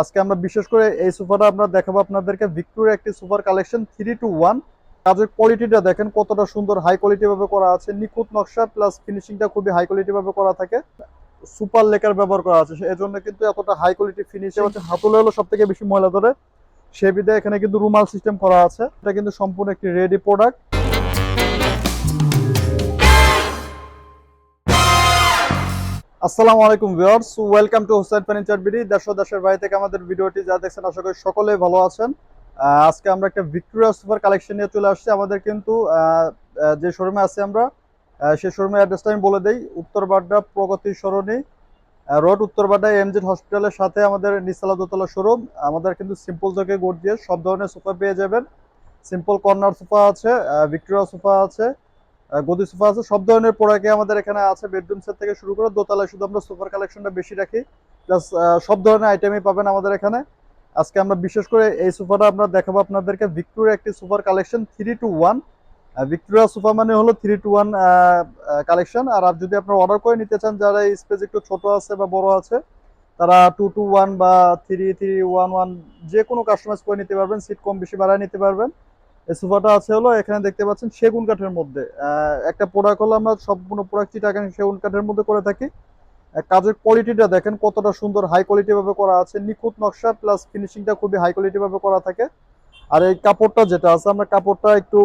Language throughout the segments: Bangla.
আজকে আমরা বিশেষ করে এই সোফাটা আমরা দেখাবো আপনাদেরকে। ভিক্টোরিয়া একটি সোফার কালেকশন থ্রি টু ওয়ান কাজের কোয়ালিটিটা দেখেন, কতটা সুন্দর হাই কোয়ালিটি ভাবে করা আছে। নিখুঁত নকশা প্লাস ফিনিশিংটা খুবই হাই কোয়ালিটি ভাবে করা থাকে। সুপার লেকার ব্যবহার করা আছে। এই জন্য কিন্তু এতটা হাই কোয়ালিটি ফিনিশিং হচ্ছে হাতুলে হলো সব থেকে বেশি ময়লা ধরে। সে বিধে এখানে কিন্তু রুমাল সিস্টেম করা আছে। এটা কিন্তু সম্পূর্ণ একটি রেডি প্রোডাক্ট আসসালামু আলাইকুম viewers, welcome to Hossain furniture BD. দেশ দেশের বাইরে থেকে আমাদের ভিডিওটি যা দেখছেন, আশা করি সকলেই ভালো আছেন। আজকে আমরা একটা ভিক্টোরিয়া সুপার কালেকশন নিয়ে চলে আসছি। আমাদের কিন্তু যে শোরুমে আছি আমরা সেই শোরুমের অ্যাড্রেসটা আমি বলে দিই। উত্তর বাড্ডা প্রগতি সরণি রোড উত্তর বাড্ডা এমজেড হসপিটালের সাথে আমাদের নিসালা দোতলা শোরুম আমাদের কিন্তু সিম্পল থেকে গর্জিয়াস সব ধরনের সোফা পেয়ে যাবেন। সিম্পল কর্নার সোফা আছে ভিক্টোরিয়া সোফা আছে। গদি সোফা আছে। সব ধরনের প্রোডাক্টই আমাদের এখানে আছে বেডরুম সেট থেকে শুরু করে। দোতলায় শুধু আমরা সোফার কালেকশনটা বেশি রাখি। প্লাস সব ধরনের আইটেমই পাবেন আমাদের এখানে। আজকে আমরা বিশেষ করে এই সোফাটা আমরা দেখাবো আপনাদেরকে। ভিক্টোরিয়া একটি সোফার collection three two one Victoria sofa মানে হলো থ্রি টু ওয়ান কালেকশন আর যদি আপনারা অর্ডার করে নিতে চান, যারা স্পেস একটু ছোট আছে বা বড় আছে, তারা টু টু ওয়ান বা থ্রি থ্রি ওয়ান ওয়ান যে কোনো কাস্টমাইজ করে নিতে পারবেন। সিট কম বেশি বাড়ায় নিতে পারবেন। সোফাটা আছে হলো, এখানে দেখতে পাচ্ছেন সেগুন কাঠের মধ্যে। একটা প্রোডাক্ট হলো আমরা সম্পূর্ণ প্রোডাক্ট চিটাগাং সেগুন কাঠের মধ্যে করে থাকি। কাজের কোয়ালিটিটা দেখেন কতটা সুন্দর হাই কোয়ালিটি ভাবে করা আছে। নিখুঁত নকশা প্লাস ফিনিশিংটা খুবই হাই কোয়ালিটি ভাবে করা থাকে। আর এই কাপড়টা যেটা আছে, আমরা কাপড়টা একটু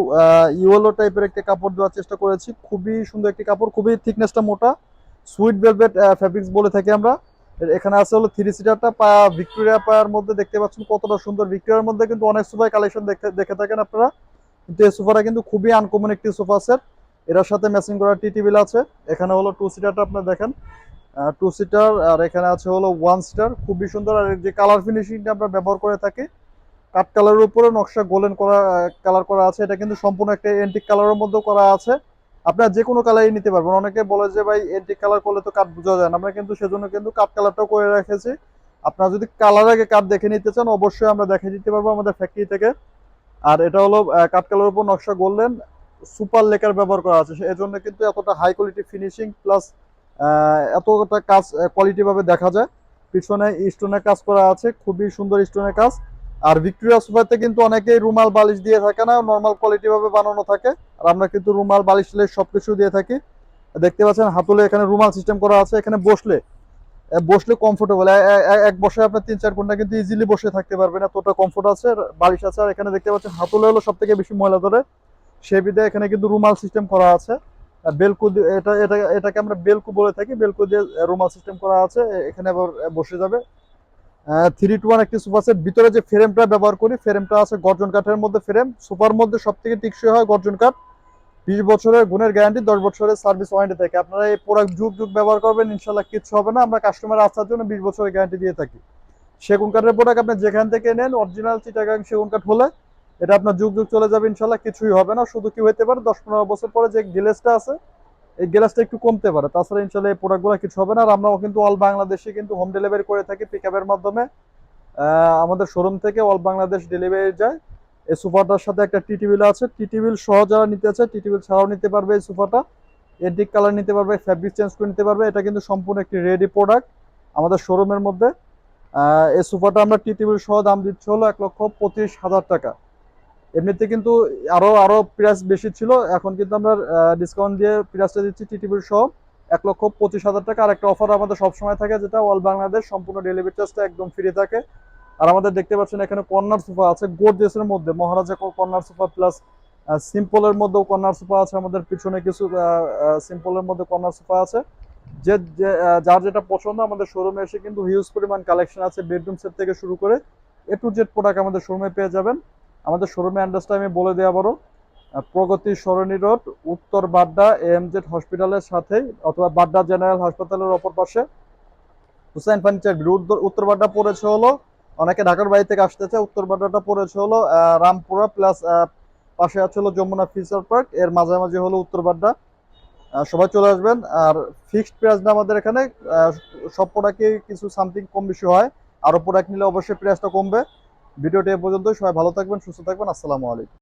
ইয়েলো টাইপের একটা কাপড় দেওয়ার চেষ্টা করেছি। খুবই সুন্দর একটি কাপড়, খুবই থিকনেসটা মোটা। সুইট ভেলভেট ফ্যাব্রিক্স বলে থাকি আমরা। এখানে আছে হলো থ্রি সিটারটা পায়া ভিক্টোরিয়া পায়ার মধ্যে দেখতে পাচ্ছেন কতটা সুন্দর। ভিক্টোরিয়ার মধ্যে কিন্তু অনেক সোফায় কালেকশন দেখে দেখে থাকেন আপনারা। কিন্তু এই সোফাটা কিন্তু খুবই আনকমন একটি সোফা সেট এটার সাথে ম্যাচিং করা টি টেবিল আছে। এখানে হলো টু সিটারটা আপনারা দেখেন। টু সিটার আর এখানে আছে হলো ওয়ান সিটার খুবই সুন্দর। আর যে কালার ফিনিশিংটা আমরা ব্যবহার করে থাকি কাঠ কালারের উপরে নকশা গোল্ডেন করা কালার করা আছে। এটা কিন্তু সম্পূর্ণ একটা এন্টিক কালারের মধ্যেও করা আছে। আপনারা যে কোনো কালারই নিতে পারবেন। অনেকে বলে যে, ভাই এন্টিক কালার করলে তো কাঠ বোঝা যায় না। আমরা কিন্তু সেজন্য কিন্তু কাঠ কালারটাও করে রেখেছি। আপনারা যদি কালার আগে কাঠ দেখে নিতে চান, অবশ্যই আমরা দেখে দিতে পারব আমাদের ফ্যাক্টরি থেকে। আর এটা হলো কাঠ কালারের উপর নকশা গোল্ডেন সুপার লেকার ব্যবহার করা আছে। এই জন্য কিন্তু এতটা হাই কোয়ালিটি ফিনিশিং প্লাস এতটা কাজ কোয়ালিটি ভাবে দেখা যায়। পিছনে স্টোনের কাজ করা আছে, খুবই সুন্দর স্টোনের কাজ। আর ভিক্টোরিয়া সোফাতে কিন্তু অনেকেই রুমাল বালিশ দিয়ে থাকে না নর্মাল কোয়ালিটি ভাবে বানানো থাকে। আর আমরা কিন্তু রুমাল, বালিশ সবকিছু দিয়ে থাকি। দেখতে পাচ্ছেন, হাতুলে এখানে রুমাল সিস্টেম করা আছে। এখানে বসলে বসলে কমফোর্টেবল এক বসে আপনার তিন চার ঘণ্টা কিন্তু ইজিলি বসে থাকতে পারবেন। এতটা কমফোর্ট আছে বালিশ আছে। আর এখানে দেখতে পাচ্ছেন, হাতুলে হলো সব থেকে বেশি ময়লা ধরে। সে বিধে এখানে কিন্তু রুমাল সিস্টেম করা আছে। বেলকু এটা এটা, এটাকে আমরা বেলকু বলে থাকি। বেলকু দিয়ে রুমাল সিস্টেম করা আছে। এখানে আবার বসে যাবে। থ্রি টু ওয়ান একটি সোফা সেট ভিতরে যে ফ্রেমটা ব্যবহার করি ফ্রেমটা আছে গর্জন কাঠের মধ্যে ফ্রেম সোফার মধ্যে সব থেকে টিকসই হয় গর্জন কাঠ। বিশ বছরের গুণের গ্যারান্টি দশ বছরের সার্ভিস ওয়ারেন্টি থাকে। আপনারা এই প্রোডাক্ট যুগ যুগ ব্যবহার করবেন, ইনশাল্লাহ কিচ্ছু হবে না। আমরা কাস্টমার আসার জন্য বিশ বছরের গ্যারান্টি দিয়ে থাকি। সেগুন কাঠের প্রোডাক্ট আপনি যেখান থেকে নেন অরিজিনাল চিটাগাং সেগুন কাঠ হলে এটা আপনার যুগ যুগ চলে যাবে, ইনশাল্লাহ কিছুই হবে না। শুধু কি হতে পারে, দশ পনেরো বছর পরে যে গ্লেসটা আছে, এই গ্লাসটা একটু কমতে পারে। তাছাড়া ইনশাল্লাহ এই প্রোডাক্টগুলো কিছু হবে না। আর আমরাও কিন্তু অল বাংলাদেশে কিন্তু হোম ডেলিভারি করে থাকি পিক মাধ্যমে। আমাদের শোরুম থেকে অল বাংলাদেশ ডেলিভারি যায়। এই সোফাটার সাথে একটা টি টেবিল আছে। টি টেবিল সহ যারা নিতে চায় টি টেবিল ছাড়াও নিতে পারবে এই সোফাটা এন্টিক কালার নিতে পারবে ফ্যাব্রিক চেঞ্জ করে নিতে পারবে। এটা কিন্তু সম্পূর্ণ একটি রেডি প্রোডাক্ট আমাদের শোরুমের মধ্যে। এই সোফাটা আমরা টি টেবিল সহ দাম দিচ্ছি হলো এক লক্ষ পঁচিশ হাজার টাকা। এমনিতে কিন্তু আরও আরও প্রাইস বেশি ছিল। এখন কিন্তু আমরা ডিসকাউন্ট দিয়ে প্রাইসটা দিচ্ছি টি টিভির সহ এক লক্ষ পঁচিশ হাজার টাকা। আর একটা অফার আমাদের সবসময় থাকে, যেটা অল বাংলাদেশ সম্পূর্ণ ডেলিভারি চার্জটা একদম ফ্রি থাকে। আর আমাদের দেখতে পাচ্ছেন এখানে কর্নার সোফা আছে গোর্জেসের মধ্যে। মহারাজা কর্নার সোফা প্লাস সিম্পলের মধ্যেও কর্নার সোফা আছে। আমাদের পিছনে কিছু সিম্পলের মধ্যে কর্নার সোফা আছে। যে যার যেটা পছন্দ, আমাদের শোরুমে এসে কিন্তু হিউজ পরিমাণ কালেকশন আছে বেডরুম সেট থেকে শুরু করে এ টু জেড প্রোডাক্ট আমাদের শোরুমে পেয়ে যাবেন। আমাদের শোরুমে অ্যাড্রেসটা আমি বলে দেওয়া বড়। প্রগতি সরণি রোড, উত্তর বাড্ডা এএমজেড হসপিটালের সাথেই অথবা বাড্ডা জেনারেল হাসপাতালের অপর পাশে। হুসাইন ফার্নিচার উত্তর বাড্ডা পড়েছে হলো অনেকে ঢাকার বাড়ি থেকে আসতে চায় উত্তর বাড্ডাটা পড়েছে হলো রামপুরা প্লাস পাশে আছে হলো যমুনা ফিউচার পার্ক, এর মাঝামাঝি হলো উত্তর বাড্ডা সবাই চলে আসবেন, আর ফিক্সড প্রাইস না আমাদের এখানে সব প্রোডাক্টে কিছু সামথিং কম বেশি হয় আরও প্রোডাক্ট নিলে অবশ্যই প্রাইসটা কমবে। ভিডিওটি এ পর্যন্ত সবাই ভালো থাকবেন, সুস্থ থাকবেন, আসসালামু আলাইকুম।